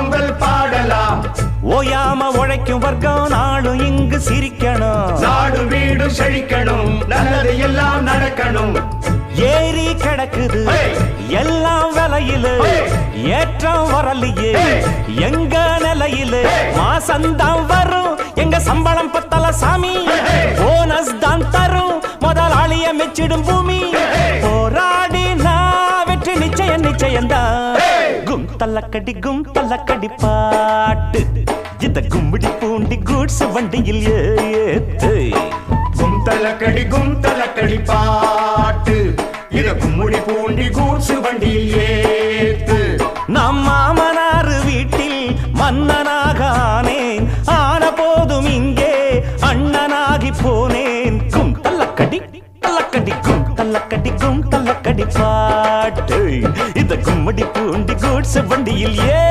பொங்கல் பாடலாம். ஓயாம உழைக்கும் வர்க்கம் நாளும் இங்கு சிரிக்கணும். நாடு வீடு செழிக்கணும். நல்லது எல்லாம் நடக்கணும். ஏரி கிடக்குது! எல்லாம் விலையில! ஏற்றம் வரலையே! எங்க நிலையில! மாசந்தான் வரும். எங்க சம்பளம் பத்தல சாமி! போனஸ் தான் தரும். முதலாளிய மெச்சிடும் பூமி. Hey, hey! போராடி நான் வெற்றி நிச்சயம் நிச்சயம்தான். Hey! கும் தள்ளக்கடி கும் தள்ளக்கடி பாட்டு. இந்த கும்பிடி பூண்டி கூட்ஸ் வண்டியில் ஏத்து. குந்தலக்கடி குந்தலக்கடி பாட்டு. இத கும்முடி பூண்டி கூட்சு வண்டியில் ஏத்து. நம் மாமனார் வீட்டில் மன்னனாக ஆனேன் ஆன போதும் இங்கே அண்ணனாகி போனேன். கும் தள்ளக்கடி தள்ளக்கடி கும் தள்ளக்கடி கும் தள்ளக்கடி பாட்டு இந்த கும்மடி பூண்டி கூட்ஸ் வண்டியில் ஏ